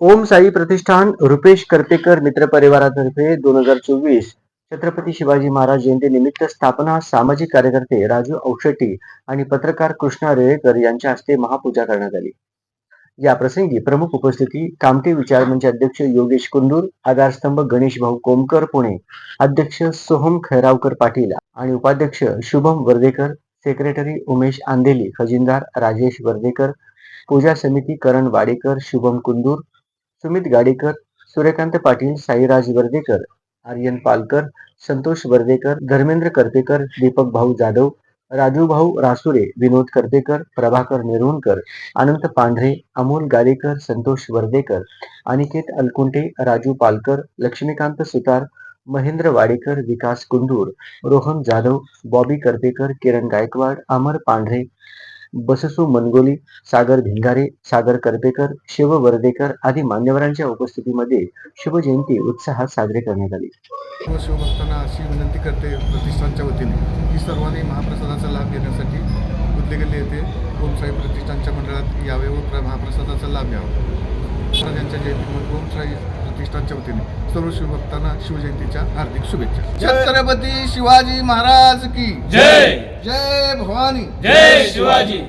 ओम साई प्रतिष्ठान रुपेश कर्तेकर मित्र परिवारातर्फे दोन हजार चोवीस. छत्रपती शिवाजी महाराज जयंती निमित्त स्थापना सामाजिक कार्यकर्ते राजू औषटी आणि पत्रकार कृष्णा रेळेकर यांच्या हस्ते महापूजा करण्यात आली. या प्रसंगी प्रमुख उपस्थिती कामटे विचार मंच अध्यक्ष योगेश कुंदूर आधारस्तंभ गणेश भाऊ कोमकर पुणे. अध्यक्ष सोहम खैरावकर पाटील आणि उपाध्यक्ष शुभम वर्धेकर सेक्रेटरी उमेश आंदेली खजिनदार राजेश वर्धेकर पूजा समिती करण वाडेकर शुभम कुंदूर सुमित गाडेकर सूर्यकांत पाटील साईराज वर्धेकर आर्यन पालकर संतोष वर्धेकर धर्मेंद्र करपेकर दीपक भाऊ जाधव राजू भाऊ रासुरे विनोद करदेकर प्रभाकर नेरुणकर, अनंत पांढरे, अमोल गाडेकर संतोष वर्देकर, अनिकेत अलकुंटे, राजू पालकर, लक्ष्मीकांत सुतार, महेंद्र वाडेकर, विकास कुंडूर रोहन जाधव, बॉबी करदेकर किरण गायकवाड, अमर पांढरे बससू मनगोली सागर भिंगारे सागर करपेकर शिव वर्धेकर आदी मान्यवरांच्या उपस्थितीमध्ये शिवजयंती उत्साहात साजरी करण्यात आली. शिवभक्तांना अशी विनंती करते प्रतिष्ठानच्या वतीने की सर्वांनी महाप्रसादाचा लाभ घेण्यासाठी बुद्धले गल्ली येथे ओमसाई प्रतिष्ठानच्या मंडळात यावे व महाप्रसादाचा लाभ घ्यावा. महाराजांच्या जयंतीमध्ये ओमसाई प्रतिष्ठानच्या वतीने सर्व शिवभक्तांना शिवजयंतीच्या हार्दिक शुभेच्छा. छत्रपती शिवाजी महाराज की जय. जय भवानी. जय शिवाजी.